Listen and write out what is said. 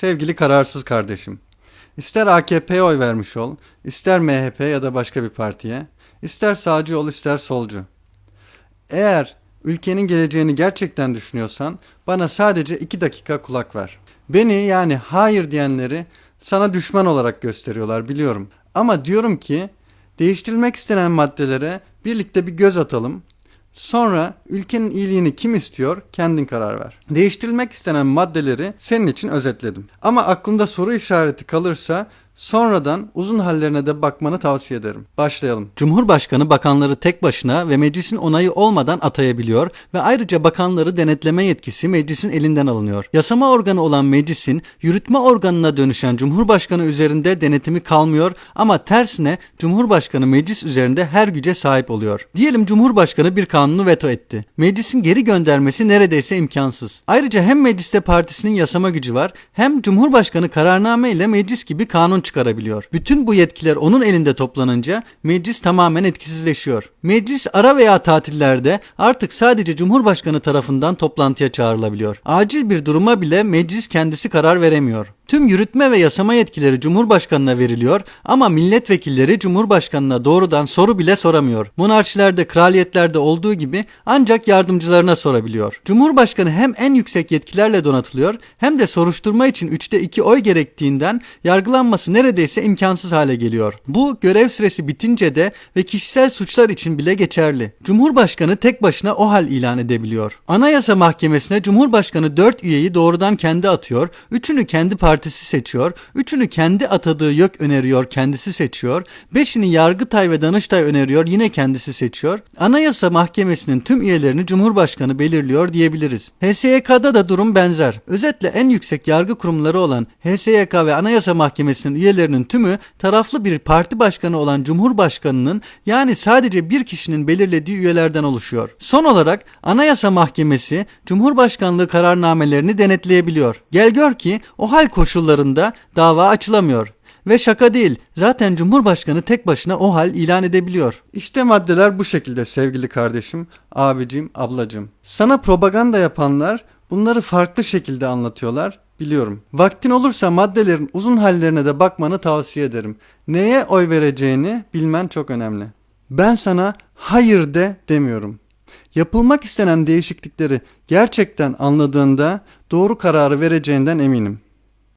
Sevgili kararsız kardeşim. İster AKP'ye oy vermiş ol, ister MHP ya da başka bir partiye, ister sağcı ol, ister solcu. Eğer ülkenin geleceğini gerçekten düşünüyorsan bana sadece iki dakika kulak ver. Beni yani hayır diyenleri sana düşman olarak gösteriyorlar biliyorum. Ama diyorum ki değiştirilmek istenen maddelere birlikte bir göz atalım. Sonra ülkenin iyiliğini kim istiyor kendin karar ver. Değiştirilmek istenen maddeleri senin için özetledim. Ama aklında soru işareti kalırsa sonradan uzun hallerine de bakmanı tavsiye ederim. Başlayalım. Cumhurbaşkanı bakanları tek başına ve meclisin onayı olmadan atayabiliyor ve ayrıca bakanları denetleme yetkisi meclisin elinden alınıyor. Yasama organı olan meclisin yürütme organına dönüşen Cumhurbaşkanı üzerinde denetimi kalmıyor ama tersine Cumhurbaşkanı meclis üzerinde her güce sahip oluyor. Diyelim Cumhurbaşkanı bir kanunu veto etti. Meclisin geri göndermesi neredeyse imkansız. Ayrıca hem mecliste partisinin yasama gücü var hem Cumhurbaşkanı kararname ile meclis gibi kanun çıkarabiliyor. Bütün bu yetkiler onun elinde toplanınca meclis tamamen etkisizleşiyor. Meclis ara veya tatillerde artık sadece Cumhurbaşkanı tarafından toplantıya çağrılabiliyor. Acil bir duruma bile meclis kendisi karar veremiyor. Tüm yürütme ve yasama yetkileri Cumhurbaşkanına veriliyor ama milletvekilleri Cumhurbaşkanına doğrudan soru bile soramıyor. Monarşilerde, kraliyetlerde olduğu gibi ancak yardımcılarına sorabiliyor. Cumhurbaşkanı hem en yüksek yetkilerle donatılıyor hem de soruşturma için 3'te 2 oy gerektiğinden neredeyse imkansız hale geliyor. Bu görev süresi bitince de ve kişisel suçlar için bile geçerli. Cumhurbaşkanı tek başına o hal ilan edebiliyor. Anayasa Mahkemesi'ne Cumhurbaşkanı 4 üyeyi doğrudan kendi atıyor, 3'ünü kendi partisi seçiyor, 3'ünü kendi atadığı YÖK öneriyor, kendisi seçiyor, 5'ini Yargıtay ve Danıştay öneriyor, yine kendisi seçiyor. Anayasa Mahkemesi'nin tüm üyelerini Cumhurbaşkanı belirliyor diyebiliriz. HSYK'da da durum benzer. Özetle en yüksek yargı kurumları olan HSYK ve Anayasa Mahkemesi'nin üyelerinin tümü taraflı bir parti başkanı olan Cumhurbaşkanı'nın yani sadece bir kişinin belirlediği üyelerden oluşuyor. Son olarak Anayasa Mahkemesi Cumhurbaşkanlığı kararnamelerini denetleyebiliyor. Gel gör ki o hal koşullarında dava açılamıyor. Ve şaka değil. Zaten Cumhurbaşkanı tek başına o hal ilan edebiliyor. İşte maddeler bu şekilde sevgili kardeşim, abicim, ablacım. Sana propaganda yapanlar bunları farklı şekilde anlatıyorlar. Biliyorum. Vaktin olursa maddelerin uzun hallerine de bakmanı tavsiye ederim. Neye oy vereceğini bilmen çok önemli. Ben sana hayır de demiyorum. Yapılmak istenen değişiklikleri gerçekten anladığında doğru kararı vereceğinden eminim.